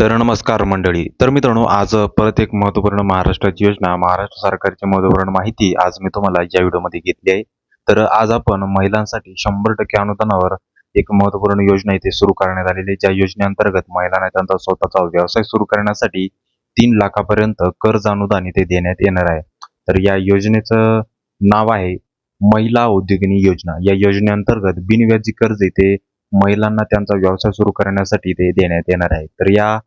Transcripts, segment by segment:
तर नमस्कार मंडळी. तर मित्रांनो आज परत एक महत्त्वपूर्ण महाराष्ट्राची योजना महाराष्ट्र सरकारची महत्त्वपूर्ण माहिती आज मी तुम्हाला या व्हिडिओमध्ये घेतली आहे. तर आज आपण महिलांसाठी शंभर टक्के अनुदानावर एक महत्त्वपूर्ण योजना इथे सुरू करण्यात आलेली आहे. ज्या योजनेअंतर्गत महिलांना त्यांचा स्वतःचा व्यवसाय सुरू करण्यासाठी तीन लाखापर्यंत कर्ज अनुदान इथे देण्यात येणार आहे. तर या योजनेचं नाव आहे महिला उद्योगिनी योजना. या योजनेअंतर्गत बिनव्याजी कर्ज इथे महिलांना त्यांचा व्यवसाय सुरू करण्यासाठी ते देण्यात येणार आहे. तर या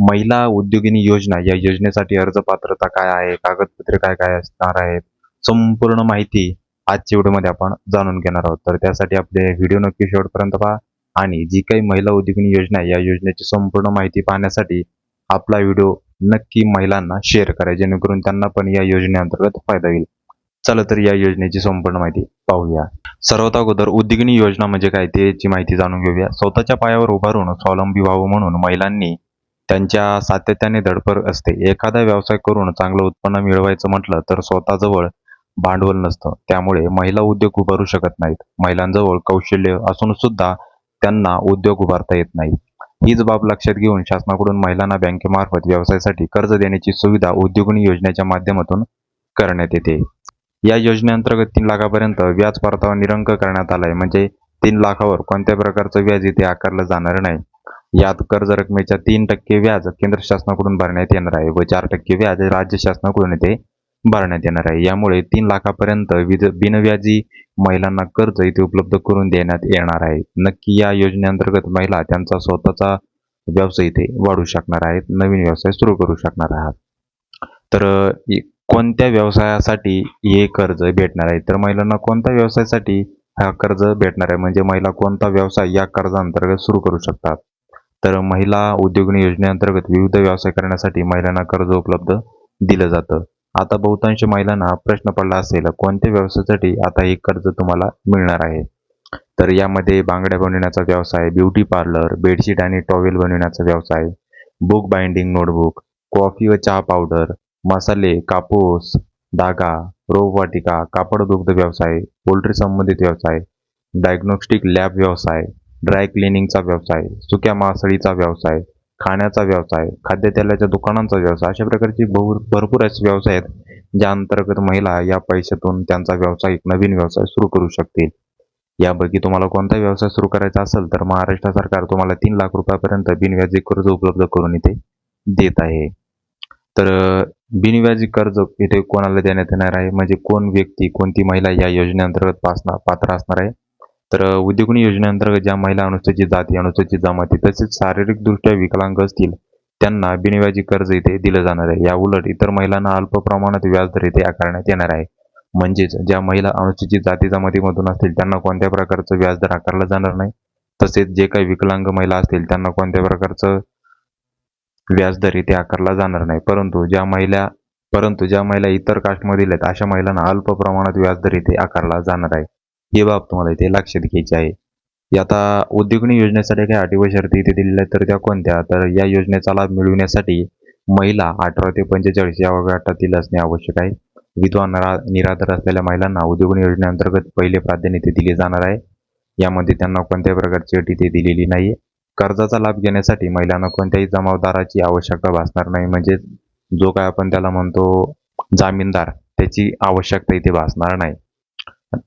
महिला उद्योगिनी योजना या योजनेसाठी अर्ज पात्रता काय आहे कागदपत्रे काय काय असणार आहेत संपूर्ण माहिती आजच्या व्हिडिओमध्ये आपण जाणून घेणार आहोत. तर त्यासाठी आपले व्हिडिओ नक्की शेवटपर्यंत पहा आणि जी काही महिला उद्योगिनी योजना या योजनेची संपूर्ण माहिती पाहण्यासाठी आपला व्हिडिओ नक्की महिलांना शेअर करा जेणेकरून त्यांना पण या योजनेअंतर्गत फायदा होईल. चला तर या योजनेची संपूर्ण माहिती पाहूया. सर्वात अगोदर उद्योगिनी योजना म्हणजे काय त्याची माहिती जाणून घेऊया. स्वतःच्या पायावर उभारून स्वावलंबी व्हावं म्हणून महिलांनी त्यांच्या सातत्याने धडपड असते. एखादा व्यवसाय करून चांगलं उत्पन्न मिळवायचं म्हटलं तर स्वतःजवळ भांडवल नसतं. त्यामुळे महिला उद्योग उभारू शकत नाहीत. महिलांजवळ कौशल्य असून सुद्धा त्यांना उद्योग उभारता येत नाही. हीच बाब लक्षात घेऊन शासनाकडून महिलांना बँकेमार्फत व्यवसायासाठी कर्ज देण्याची सुविधा उद्योगणी योजनेच्या माध्यमातून करण्यात येते. या योजनेअंतर्गत तीन लाखापर्यंत व्याज परतावा निरंक करण्यात आलाय. म्हणजे तीन लाखावर कोणत्या प्रकारचं व्याज इथे आकारलं जाणार नाही. यात कर्ज रकमेच्या तीन टक्के व्याज केंद्र शासनाकडून भरण्यात येणार आहे व चार टक्के व्याज राज्य शासनाकडून इथे भरण्यात येणार आहे. यामुळे तीन लाखापर्यंत विज बिनव्याजी महिलांना कर्ज इथे उपलब्ध करून देण्यात येणार आहे. नक्की या योजनेअंतर्गत महिला त्यांचा स्वतःचा व्यवसाय इथे वाढू शकणार आहेत. नवीन व्यवसाय सुरू करू शकणार आहात. तर कोणत्या व्यवसायासाठी हे कर्ज भेटणार आहे? तर महिलांना कोणत्या व्यवसायासाठी हा कर्ज भेटणार आहे? म्हणजे महिला कोणता व्यवसाय या कर्जाअंतर्गत सुरू करू शकतात? तर महिला उद्योगिनी योजनेअंतर्गत विविध व्यवसाय करण्यासाठी महिलांना कर्ज उपलब्ध दिलं जातं. आता बहुतांश महिलांना प्रश्न पडला असेल कोणत्या व्यवसायासाठी आता हे कर्ज तुम्हाला मिळणार आहे? तर यामध्ये बांगड्या बनवण्याचा व्यवसाय ब्युटी पार्लर बेडशीट आणि टॉवेल बनवण्याचा व्यवसाय बुक बाइंडिंग नोटबुक कॉफी व चहा पावडर मसाले कापूस धागा रोपवाटिका कापड दुग्ध व्यवसाय पोल्ट्री संबंधित व्यवसाय डायग्नोस्टिक लॅब व्यवसाय ड्राय क्लिनिंगचा व्यवसाय सुक्या मासळीचा व्यवसाय खाण्याचा व्यवसाय खाद्यतेलाच्या दुकानांचा व्यवसाय अशा प्रकारचे बहु भरपूर असे व्यवसाय आहेत ज्या अंतर्गत महिला या पैशातून त्यांचा व्यवसाय एक नवीन व्यवसाय सुरू करू शकतील. यापैकी तुम्हाला कोणता व्यवसाय सुरू करायचा असेल तर महाराष्ट्र सरकार तुम्हाला तीन लाख रुपयापर्यंत बिनव्याजी कर्ज उपलब्ध करून इथे देत आहे. तर बिनव्याजी कर्ज इथे कोणाला देण्यात येणार आहे? म्हणजे कोण व्यक्ती कोणती महिला या योजनेअंतर्गत पासना पात्र असणार आहे? तर उद्योगणी योजनेअंतर्गत ज्या महिला अनुसूचित जाती अनुसूचित जमाती तसेच शारीरिकदृष्ट्या विकलांग असतील त्यांना बिनव्याजी कर्ज इथे दिलं जाणार आहे. या उलट इतर महिलांना अल्प प्रमाणात व्याजदर इथे आकारण्यात येणार आहे. म्हणजेच ज्या महिला अनुसूचित जाती जमातीमधून असतील त्यांना कोणत्या प्रकारचं व्याजदर आकारला जाणार नाही. तसेच जे काही विकलांग महिला असतील त्यांना कोणत्या प्रकारचं व्याजदर इथे आकारला जाणार नाही. परंतु ज्या महिला परंतु ज्या महिला इतर कास्टमधील आहेत अशा महिलांना अल्प प्रमाणात व्याजदर इथे आकारला जाणार आहे. ही बाब तुम्हाला इथे लक्षात घ्यायची आहे. आता उद्योगणी योजनेसाठी काही अटी व शर्ती इथे दिलेल्या तर त्या कोणत्या? तर या योजनेचा लाभ मिळविण्यासाठी महिला अठरा ते पंचेचाळीस या वयोगटातील असणे आवश्यक आहे. विधवा निराधार असलेल्या महिलांना उद्योगणी योजनेअंतर्गत पहिले प्राधान्य इथे दिले जाणार आहे. यामध्ये त्यांना कोणत्याही प्रकारची अट इथे दिलेली नाही. कर्जाचा लाभ घेण्यासाठी महिलांना कोणत्याही जमावदाराची आवश्यकता भासणार नाही. म्हणजे जो काय आपण त्याला म्हणतो जामीनदार त्याची आवश्यकता इथे भासणार नाही.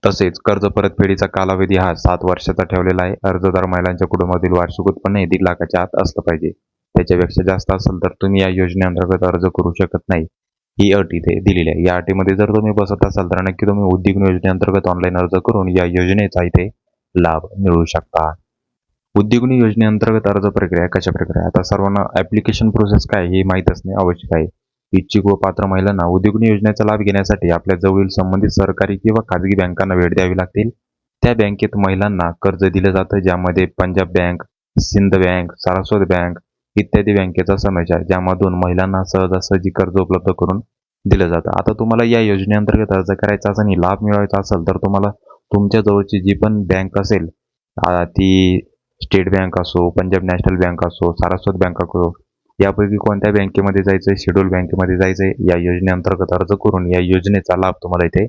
तसेच कर्ज परतफेडीचा कालावधी हा सात वर्षाचा ठेवलेला आहे. अर्जदार महिलांच्या कुटुंबातील वार्षिक उत्पन्न हे दीड लाखाच्या आत असलं पाहिजे. त्याच्यापेक्षा जास्त असेल तर तुम्ही या योजनेअंतर्गत अर्ज करू शकत नाही. ही अट इथे दिलेली आहे. या अटीमध्ये जर तुम्ही बसत असाल तर नक्की तुम्ही उद्योग योजनेअंतर्गत ऑनलाईन अर्ज करून या योजनेचा इथे लाभ मिळवू शकता. उद्योग योजनेअंतर्गत अर्ज प्रक्रिया कशा प्रकारे? आता सर्वांना ऍप्लिकेशन प्रोसेस काय हे माहीत असणे आवश्यक आहे. इच्छुक व पात्र महिलांना उद्योगनी योजनेचा लाभ घेण्यासाठी आपल्या जवळील संबंधित सरकारी किंवा खाजगी बँकांना भेट द्यावी लागतील. त्या बँकेत महिलांना कर्ज दिलं जातं ज्यामध्ये Punjab bank Sindh bank Saraswat bank इत्यादी बँकेचा समावेश आहे ज्यामधून महिलांना सहजासहजी कर्ज उपलब्ध करून दिलं जातं. आता तुम्हाला या योजनेअंतर्गत अर्ज करायचा असेल आणि लाभ मिळवायचा असेल तर तुम्हाला तुमच्या जवळची जी पण बँक असेल ती स्टेट बँक असो पंजाब नॅशनल बँक असो सारस्वत बँक असो यापैकी कोणत्या बँकेमध्ये जायचं शेड्यूल बँकेमध्ये जायचं या योजनेअंतर्गत अर्ज करून या योजनेचा लाभ तुम्हाला इथे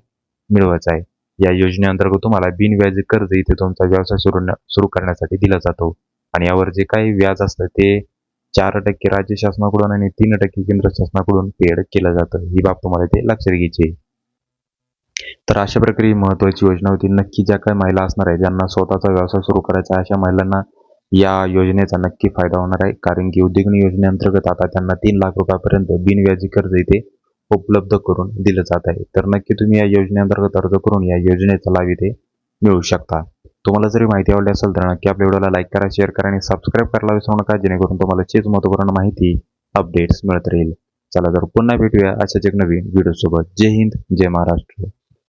मिळवायचा आहे. या योजनेअंतर्गत तुम्हाला बिनव्याजी कर्ज इथे तुमचा व्यवसाय सुरू सुरू करण्यासाठी दिला जातो. आणि यावर जे काही व्याज असतं ते चार टक्के राज्य शासनाकडून आणि तीन टक्के केंद्र शासनाकडून पेड केलं जातं. ही बाब तुम्हाला इथे लक्षात घ्यायची आहे. तर अशा प्रकारे महत्वाची योजना होती. नक्की ज्या काही महिला असणार आहे ज्यांना स्वतःचा व्यवसाय सुरू करायचा आहे अशा महिलांना या योजनेचा नक्की फायदा होणार आहे. कारण की उद्योगनी योजनेअंतर्गत आता त्यांना तीन लाख रुपयापर्यंत बिनव्याजी कर्ज इथे उपलब्ध करून दिलं जात आहे. तर नक्की तुम्ही या योजनेअंतर्गत अर्ज करून या योजनेचा लाभ इथे मिळू शकता. तुम्हाला जरी माहिती आवडली असेल तर नक्की आपल्या व्हिडिओला लाईक करा शेअर करा आणि सबस्क्राईब करायला विसरू नका जेणेकरून तुम्हाला चेच महत्त्वपूर्ण माहिती अपडेट्स मिळत राहील. चला तर पुन्हा भेटूया अशाच एक नवीन व्हिडिओसोबत जय हिंद जय महाराष्ट्र.